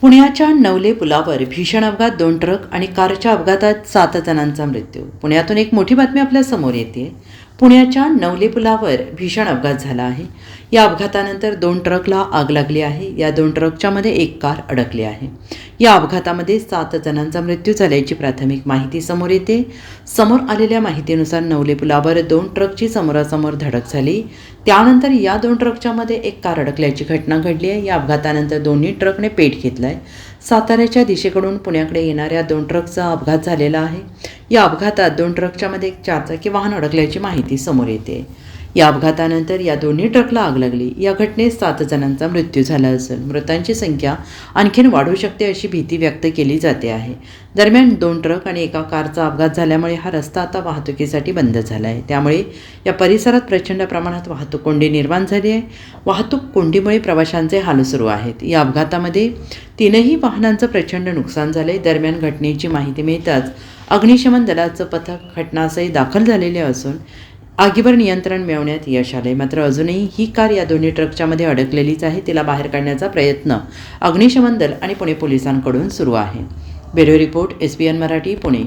पुण्याच्या नवले पुलावर भीषण अपघात दोन ट्रक आणि कारच्या अपघातात सात जणांचा मृत्यू. पुण्यातून एक मोठी बातमी आपल्यासमोर येते. पुण्याच्या नवले पुलावर भीषण अपघात झाला आहे. या अपघातानंतर दोन ट्रकला आग लागली आहे. या दोन ट्रकच्या मध्ये एक कार अडकली आहे. या अपघातामध्ये सात जणांचा मृत्यू झाल्याची प्राथमिक माहिती समोर येते. समोर आलेल्या माहितीनुसार नवले पुलावर दोन ट्रकची समोरासमोर धडक झाली. त्यानंतर या दोन ट्रकच्या मध्ये एक कार अडकल्याची घटना घडली आहे. या अपघातानंतर दोन्ही ट्रकने पेट आहे साताऱ्याच्या दिशेकडून पुण्याकडे येणाऱ्या दोन ट्रकचा अपघात झालेला आहे. या अपघातात दोन ट्रकच्या मध्ये एक चारचाकी वाहन अडकल्याची माहिती समोर येते. या अपघातानंतर या दोन्ही ट्रकला आग लागली. या घटनेत सात जणांचा मृत्यू झाला असून मृतांची संख्या आणखीन वाढू शकते अशी भीती व्यक्त केली जाते आहे. दरम्यान दोन ट्रक आणि एका कारचा अपघात झाल्यामुळे हा रस्ता आता वाहतुकीसाठी बंद झाला आहे. त्यामुळे या परिसरात प्रचंड प्रमाणात वाहतूक कोंडी निर्माण झाली आहे. वाहतूक कोंडीमुळे प्रवाशांचे हाल सुरू आहेत. या अपघातामध्ये तीनही वाहनांचं प्रचंड नुकसान झाले दरम्यान घटनेची माहिती मिळताच अग्निशमन दलाचं पथक घटनास्थळी दाखल झालेले असून आगीवर नियंत्रण मिळवण्यात यश आले मात्र अजूनही ही कार या दोन्ही ट्रकच्या मध्ये अडकलेलीच आहे. तिला बाहेर काढण्याचा प्रयत्न अग्निशमन दल आणि पुणे पोलिसांकडून सुरू आहे. Bureau report S B N Marathi Pune.